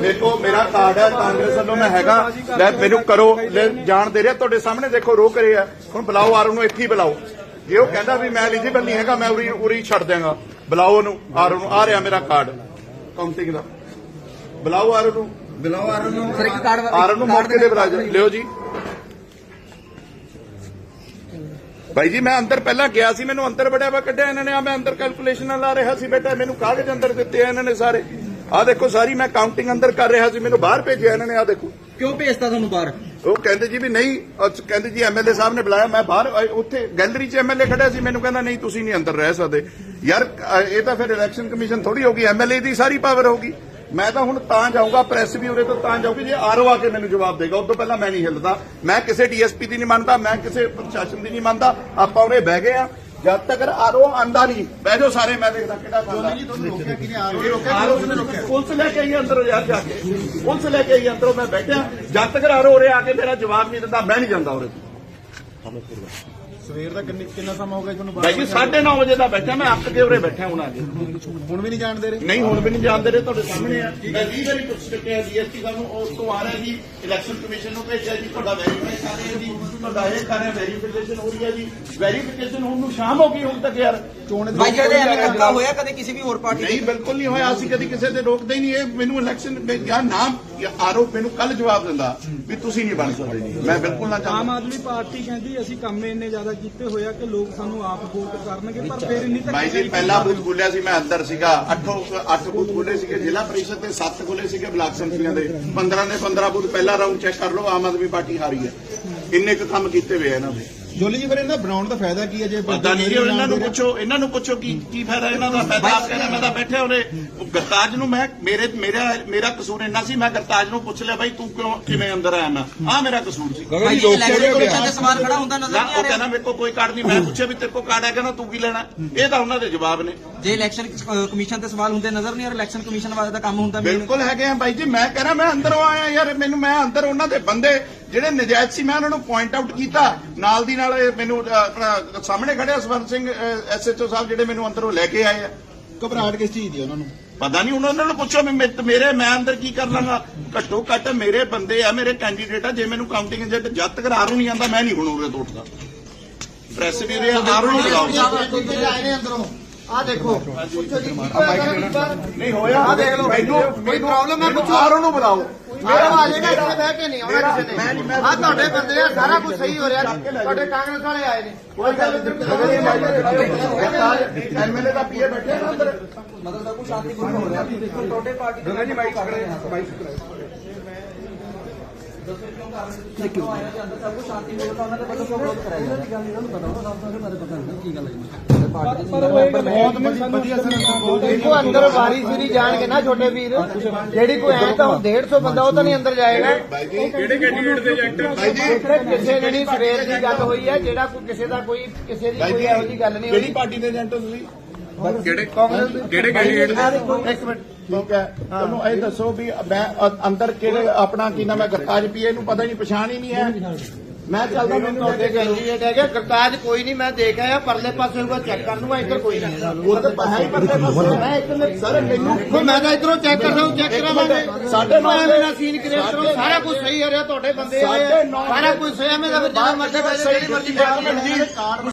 ਦੇਖੋ ਮੇਰਾ ਕਾਰਡ ਹੈ ਕਾਂਗਰਸ ਵੱਲੋਂ ਮੈਂ ਹੈਗਾ ਲੈ ਮੈਨੂੰ ਕਰੋ ਲੈ ਜਾਣ ਦੇ ਰਿਹਾ ਤੁਹਾਡੇ ਸਾਹਮਣੇ ਦੇਖੋ ਰੋਕ ਰਹੇ ਆ ਹੁਣ ਬੁਲਾਓ ਆਰ ਨੂੰ ਇੱਥੇ ਹੀ ਬੁਲਾਓ ਜੇ ਉਹ ਕਹਿੰਦਾ ਵੀ ਮੈਂ ਐਲੀਜੀਬਲ ਨਹੀਂ ਹੈਗਾ ਮੈਂ ਉਰੀ ਉਰੀ ਛੱਡ ਦਿਆਂਗਾ ਬੁਲਾਓ ਉਹਨੂੰ ਆਰ ਨੂੰ ਆ ਰਿਹਾ ਮੇਰਾ ਕਾਰਡ ਕਾਊਂਟਿੰਗ ਦਾ ਬੁਲਾਓ ਆਰ ਨੂੰ ਬੁਲਾਓ ਆਰਨ ਨੂੰ ਸਰ ਆਰ ਨੂੰ ਮੌਕੇ ਤੇ ਬੁਲਾ ਲਿਓ ਜੀ ਭਾਈ ਜੀ ਮੈਂ ਅੰਦਰ ਪਹਿਲਾਂ ਗਿਆ ਸੀ ਮੈਨੂੰ ਅੰਦਰ ਬੜਿਆ ਵਾ ਕੱਢਿਆ ਇਹਨਾਂ ਨੇ। ਆ ਮੈਂ ਅੰਦਰ ਕੈਲਕੂਲੇਸ਼ਨ ਲਾ ਰਿਹਾ ਸੀ ਬੇਟਾ ਮੈਨੂੰ ਕਾਗਜ਼ ਅੰਦਰ ਦਿੱਤੇ ਆ ਇਹਨਾਂ ਨੇ ਸਾਰੇ। ਆ ਦੇਖੋ ਸਾਰੀ ਮੈਂ ਕਾਊਂਟਿੰਗ ਅੰਦਰ ਕਰ ਰਿਹਾ ਸੀ ਮੈਨੂੰ ਬਾਹਰ ਭੇਜਿਆ ਇਹਨਾਂ ਨੇ ਆ ਦੇਖੋ। ਕਿਉਂ ਭੇਜਤਾ ਤੁਹਾਨੂੰ ਬਾਹਰ? ਉਹ ਕਹਿੰਦੇ ਜੀ ਵੀ ਨਹੀਂ ਉਹ ਕਹਿੰਦੇ ਜੀ ਐਮਐਲਏ ਸਾਹਿਬ ਨੇ ਬੁਲਾਇਆ ਮੈਂ ਬਾਹਰ ਉੱਥੇ ਗੈਲਰੀ 'ਚ ਐਮਐਲਏ ਖੜਿਆ ਸੀ ਮੈਨੂੰ ਕਹਿੰਦਾ ਨਹੀਂ ਤੁਸੀਂ ਨਹੀਂ ਅੰਦਰ ਰਹਿ ਸਕਦੇ। ਯਾਰ ਇਹ ਤਾਂ ਫਿਰ ਇਲੈਕਸ਼ਨ ਕਮਿਸ਼ਨ ਥੋੜੀ ਹੋਗੀ ਐਮਐਲਏ ਦੀ ਸਾਰੀ ਪਾਵਰ ਹੋਗੀ ਮੈਂ ਤਾਂ ਹੁਣ ਤਾਂ ਜਾਊਂਗਾ ਪ੍ਰੈਸ ਵੀ ਉਰੇ ਤੋਂ ਤਾਂ ਜਾਊਗੀ ਜੇ ਆਰਓ ਆ ਕੇ ਮੈਨੂੰ ਜਵਾਬ ਦੇਗਾ। ਉਸ ਤੋਂ ਪਹਿਲਾਂ ਮੈਂ ਨਹੀਂ ਹਿੱਲਦਾ। ਮੈਂ ਕਿਸੇ ਡੀਐਸਪੀ ਦੀ ਨਹੀਂ ਮੰਨਦਾ ਮੈਂ ਕਿਸੇ ਪ੍ਰਸ਼ਾਸਨ ਦੀ ਨਹੀਂ ਮੰਨਦਾ। ਆਪਾਂ ਉਰੇ ਬਹਿ ਗਏ ਆ। ਜਦ ਤੱਕ ਆਰਓ ਆਂਦਾ ਨਹੀਂ ਬਹਿ ਜਾਓ ਸਾਰੇ ਮੈਂ ਦੇਖਦਾ ਕਿਹੜਾ ਬੰਦਾ। ਜੀ ਤੁਹਾਨੂੰ ਰੋਕਿਆ ਕਿ ਨਹੀਂ? ਆਰਓ ਨੇ ਰੋਕਿਆ? ਪੁਲਿਸ ਲੈ ਕੇ ਆਈ ਅੰਦਰ ਯਾਰ ਜਾ ਕੇ। ਪੁਲਿਸ ਲੈ ਕੇ ਆਈ ਅੰਦਰੋਂ ਮੈਂ ਬੈਠਿਆ। ਜਦ ਤੱਕ ਆਰਓ ਉਰੇ ਆ ਕੇ ਮੇਰਾ ਜਵਾਬ ਨਹੀਂ ਦਿੰਦਾ ਮੈਂ ਨਹੀਂ ਜਾਂਦਾ ਉਰੇ। ਸਵੇਰ ਦਾ ਕਿੰਨੀ ਕਿੰਨਾ ਸਮਾਂ ਹੋ ਗਿਆ ਤੁਹਾਨੂੰ ਭਾਈ ਜੀ 9:30 ਵਜੇ ਦਾ ਬੈਠਾ ਮੈਂ ਅੱਕ ਕੇ ਉਰੇ ਬੈਠਾ ਹੁਣ ਆ ਕੇ ਹੁਣ ਵੀ ਨਹੀਂ ਜਾਣਦੇ ਰਹੇ? ਨਹੀਂ ਹੁਣ ਵੀ ਨਹੀਂ ਜਾਣਦੇ ਰਹੇ ਤੁਹਾਡੇ ਸਾਹਮਣੇ ਆ। ਮੈਂ 20 ਵਾਰੀ ਪੁੱਛ ਚੁੱਕਿਆ ਡੀਐਸਪੀ ਸਾਹਿਬ ਨੂੰ ਉਸ ਤੋਂ ਆ ਰਿਹਾ ਜੀ ਇਲੈਕਸ਼ਨ ਕਮਿਸ਼ਨ ਨੂੰ ਭੇਜਿਆ ਜੀ ਤੁਹਾਡਾ ਵੈਰੀਫਾਈ ਕਰ ਰਹੇ ਆ ਜੀ ਤੁਹਾਡਾ ਇਹ ਕਰ ਰਹੇ ਵੈਰੀਫਿਕੇਸ਼ਨ ਹੋ ਰਹੀ ਹੈ ਜੀ। ਵੈਰੀਫਿਕੇਸ਼ਨ ਹੁਣ ਨੂੰ ਸ਼ਾਮ ਹੋ ਗਈ ਹੁਣ ਤੱਕ ਯਾਰ। ਚੋਣ ਦੇ ਭਾਈ ਜਿਹੜੇ ਐਵੇਂ ਧੱਕਾ ਹੋਇਆ ਕਦੇ ਕਿਸੇ ਵੀ ਹੋਰ ਪਾਰਟੀ ਨਹੀਂ ਬਿਲਕੁਲ ਨਹੀਂ ਹੋਇਆ ਅਸੀਂ ਕਦੀ ਕਿਸੇ ਤੇ ਰੋਕਦੇ ਹੀ ਨਹੀਂ ਇਹ ਮੈਨੂੰ ਇਲੈਕਸ਼ਨ ਯਾਰ ਨਾਮ ਆਰੋਪ ਮੈਨੂੰ ਕੱਲ ਜਵਾਬ ਦਿੰਦਾ ਵੀ ਤੁਸੀਂ ਨਹੀਂ ਬਣ ਸਕਦੇ। ਜੀ ਮੈਂ ਬਿਲਕੁਲ ਨਾ ਆਮ ਚਾਹੁੰਦਾ ਆਦਮੀ ਪਾਰਟੀ ਕਹਿੰਦੀ ਅਸੀਂ ਕੰਮ ਇੰਨੇ ਜ਼ਿਆਦਾ ਕੀਤੇ ਹੋਇਆ ਕਿ ਲੋਕ ਸਾਨੂੰ ਆਪ ਵੋਟ ਕਰਨਗੇ ਪਰ ਫਿਰ ਇੰਨੀ ਤੱਕ ਭਾਈ ਜੀ ਪਹਿਲਾ ਬੂਥ ਬੋਲਿਆ ਸੀ ਮੈਂ ਅੰਦਰ ਸੀਗਾ। 8 8 ਬੂਥ ਬੋਲੇ ਸੀਗੇ ਜ਼ਿਲ੍ਹਾ ਪਰਿਸ਼ਦ ਤੇ 7 ਬੋਲੇ ਸੀਗੇ ਬਲਾਕ ਸੰਮਤੀਆਂ ਦੇ। 15 ਦੇ 15 ਬੂਥ ਪਹਿਲਾ ਰਾਊਂਡ ਚੈੱਕ ਕਰ ਲਓ ਆਮ ਆਦਮੀ ਪਾਰਟੀ ਹਾਰੀ ਹੈ। ਇੰਨੇ ਕੁ ਕੰਮ ਕੀਤੇ ਹੋਏ ਇਹਨਾਂ ਦੇ। ਜੋਲੀ ਜੀ ਫਿਰ ਇਹਨਾਂ ਬਣਾਉਣ ਦਾ ਫਾਇਦਾ ਕੀ ਹੈ? ਜੇ ਪਤਾ ਨਹੀਂ ਜੀ ਇਹਨਾਂ ਨੂੰ ਪੁੱਛੋ ਇਹਨਾਂ ਨੂੰ ਪੁੱਛੋ ਕੀ ਕੀ ਫਾਇਦਾ ਇਹਨਾਂ ਦਾ? ਫਾਇਦਾ ਆਪ ਕਹਿੰਦੇ ਮੈਂ ਤਾਂ ਬੈਠੇ ਹੋਰੇ ਗਰਤਾਜ ਨੂੰ ਮੈਂ ਮੇਰੇ ਮੇਰਾ ਮੇਰਾ ਕਸੂਰ ਇੰਨਾ ਸੀ ਮੈਂ ਗਰਤਾਜ ਨੂੰ ਪੁੱਛ ਲਿਆ ਬਾਈ ਤੂੰ ਕਿਉਂ ਕਿਵੇਂ ਅੰਦਰ ਆਇਆ ਮੈਂ ਆ ਮੇਰਾ ਕਸੂਰ ਸੀ। ਭਾਈ ਜੀ ਇਲੈਕਸ਼ਨ ਕਮਿਸ਼ਨ ਦੇ ਸਵਾਲ ਖੜਾ ਹੁੰਦਾ ਨਜ਼ਰ ਨਹੀਂ ਆ ਉਹ ਰਿਹਾ। ਕਹਿੰਦਾ ਮੇਰੇ ਕੋਲ ਕੋਈ ਕਾਰਡ ਨਹੀਂ। ਮੈਂ ਪੁੱਛਿਆ ਵੀ ਤੇਰੇ ਕੋਲ ਕਾਰਡ ਹੈ? ਕਹਿੰਦਾ ਤੂੰ ਕੀ ਲੈਣਾ? ਇਹ ਤਾਂ ਉਹਨਾਂ ਦੇ ਜਵਾਬ ਨੇ। ਜੇ ਇਲੈਕਸ਼ਨ ਕਮਿਸ਼ਨ ਤੇ ਸਵਾਲ ਹੁੰਦੇ ਨਜ਼ਰ ਨਹੀਂ ਆ ਰਹੇ ਇਲੈਕਸ਼ਨ ਕਮਿਸ਼ਨ ਵਾਲੇ ਦਾ ਕੰਮ ਹੁੰਦਾ। ਬਿਲਕੁਲ ਹੈਗੇ ਆ ਬਾਈ ਜੀ ਮੈਂ ਕਹਿ ਰਿਹਾ ਮੈਂ ਅੰਦਰੋਂ ਆਇਆ ਯਾਰ ਮੈਨੂੰ ਮੈਂ ਅੰਦਰ ਉਹਨਾਂ ਦੇ ਬੰਦੇ ਜਿਹੜੇ ਨਜਾਇਜ਼ ਸੀ ਮੈਂ ਉਹਨਾਂ ਨੂੰ ਪੁਆਇੰਟ ਆਊਟ ਕੀਤਾ। ਨਾਲ ਦੀ ਨਾਲ ਇਹ ਮੈਨੂੰ ਆਪਣਾ ਸਾਹਮਣੇ ਖੜਿਆ ਸਵਰਨ ਸਿੰਘ ਐਸਐਚਓ ਸਾਹਿਬ ਜਿਹੜੇ ਮੈਨੂੰ ਅੰਦਰੋਂ ਲੈ ਕੇ ਆਏ ਆ। ਘਬਰਾਹਟ ਕਿਸ ਚੀਜ਼ ਦੀ ਉਹਨਾਂ ਨੂੰ? ਪਤਾ ਨਹੀਂ ਉਹਨਾਂ ਨੂੰ ਪੁੱਛੋ ਮੇਰੇ- ਮੈਂ ਅੰਦਰ ਕੀ ਕਰ ਲਾਂਗਾ? ਘੱਟੋ ਘੱਟ ਮੇਰੇ ਬੰਦੇ ਆ ਮੇਰੇ ਕੈਂਡੀਡੇਟ ਆ ਜੇ ਮੈਨੂੰ ਕਾਊਂਟਿੰਗ ਜਦ ਜਦ ਤੱਕ ਆਰੂ ਨਹੀਂ ਆਂਦਾ ਮੈਂ ਨਹੀਂ ਹੁਣ ਉਰੇ ਤੋਂ ਉੱਠਦਾ। ਪ੍ਰੈਸ ਵੀ ਉਰੇ ਆਰੂ ਨੂੰ ਬੁਲਾਓ ਆ ਦੇਖੋ। ਪੁੱਛੋ ਜੀ ਕੀ ਹੋਇਆ ਕਰ ਨਹੀਂ ਹੋਇਆ। ਆਹ ਦੇਖ ਲਓ। ਮੈਨੂੰ ਕੋਈ problem ਹੈ, ਪੁੱਛੋ। ਆਰੂ ਨੂੰ ਬੁਲਾਓ। ਮੇਰਾ ਆ ਜਾਏਗਾ ਇੱਥੇ ਬਹਿ ਕੇ ਨਹੀਂ ਆਉਣਾ ਕਿਸੇ ਨੇ। ਆ ਤੁਹਾਡੇ ਬੰਦੇ ਆ ਸਾਰਾ ਕੁਝ ਸਹੀ ਹੋ ਰਿਹਾ। ਤੁਹਾਡੇ ਕਾਂਗਰਸ ਵਾਲੇ ਆਏ ਨੇ। ਕੋਈ ਗੱਲ ਨਹੀਂ ਐਮਐਲਏ ਦਾ ਪੀਏ ਬੈਠੇ ਨਾ ਅੰਦਰ। ਮਤਲਬ ਸਭ ਕੁਝ ਸ਼ਾਂਤੀਪੂਰਨ ਹੋ ਰਿਹਾ। ਛੋਟੇ ਪਾਰਟੀ ਦੇ ਜੀ ਮਾਈਕ ਖੜੇ ਦੇਖੋ ਅੰਦਰ ਵਾਰੀ ਸਿਰੀ ਜਾਣਗੇ ਨਾ ਛੋਟੇ ਵੀਰ। ਜਿਹੜੀ ਕੋਈ ਐ ਤਾਂ ਹੁਣ 150 ਬੰਦਾ ਉਹ ਤਾਂ ਨਹੀਂ ਅੰਦਰ ਜਾਏਗਾ। ਕਿਹੜੇ ਕੈਂਡੀਡੇਟ ਦੇ ਏਜੰਟ ਭਾਈ ਜੀ ਕਿਸੇ ਨੇ ਨਹੀਂ ਸਵੇਰ ਦੀ ਗੱਲ ਹੋਈ ਹੈ ਜਿਹੜਾ ਕੋਈ ਕਿਸੇ ਦਾ ਕੋਈ ਕਿਸੇ ਦੀ ਕੋਈ ਇਹੋ ਜੀ ਗੱਲ ਨਹੀਂ ਕਿਹੜੀ ਹੋਈ ਪਾਰਟੀ ਦੇ ਏਜੰਟ ਹੋ ਤੁਸੀਂ? ਕਿਹੜੇ ਕਾਂਗਰਸ ਦੇ ਕਿਹੜੇ ਕੈਂਡੀਡੇਟ ਇੱਕ ਮਿੰਟ ਠੀਕ ਹੈ। ਤੁਹਾਨੂੰ ਇਹ ਦੱਸੋ ਵੀ ਮੈਂ ਅ- ਅੰਦਰ ਕਿਹੜੇ ਆਪਣਾ ਕੀ ਨਾਮ ਹੈ? ਗਰਤਾਜ ਪੀਏ ਨੂੰ ਪਤਾ ਨਹੀਂ ਪਛਾਣ ਹੀ ਨਹੀਂ ਹੈ। ਮੈਂ ਚੱਲਦਾ ਮੈਨੂੰ ਤੁਹਾਡੇ ਕੈਂਡੀਡੇਟ ਹੈਗੇ ਕਰਤਾਜ ਕੋਈ ਨਹੀਂ ਮੈਂ ਦੇਖ ਆਇਆ ਪਰਲੇ ਪਾਸੇ ਹੋਊਗਾ ਚੈੱਕ ਕਰ ਲੂੰਗਾ ਇੱਧਰ ਕੋਈ ਨਹੀਂ। ਉਹ ਤਾਂ ਹੈ ਹੀ ਪਰਲੇ ਪਾਸੇ। ਮੈਂ ਇੱਧਰ ਸਰ ਮੈਨੂੰ ਦੇਖੋ ਮੈਂ ਤਾਂ ਇਧਰੋਂ ਚੈੱਕ ਕਰ ਰਿਹਾ ਚੈੱਕ ਕਰਾਵਾਂਗੇ। ਸਾਢੇ ਨੌ ਮੈਂ ਮੇਰਾ ਸੀਨ ਕ੍ਰੀਏਟ ਕਰੋ ਸਾਰਾ ਕੁਝ ਸਹੀ ਹੋ ਰਿਹਾ ਤੁਹਾਡੇ ਬੰਦੇ ਆਏ ਆ। ਸਾਰਾ ਕੁਝ ਸਹੀ ਹੈ ਮੈਂ ਤਾਂ ਫਿਰ ਜਦੋਂ ਮਰਜ਼ੀ ਬੈਠ ਜਿਹੜੀ ਮਰਜ਼ੀ ਬੈਠ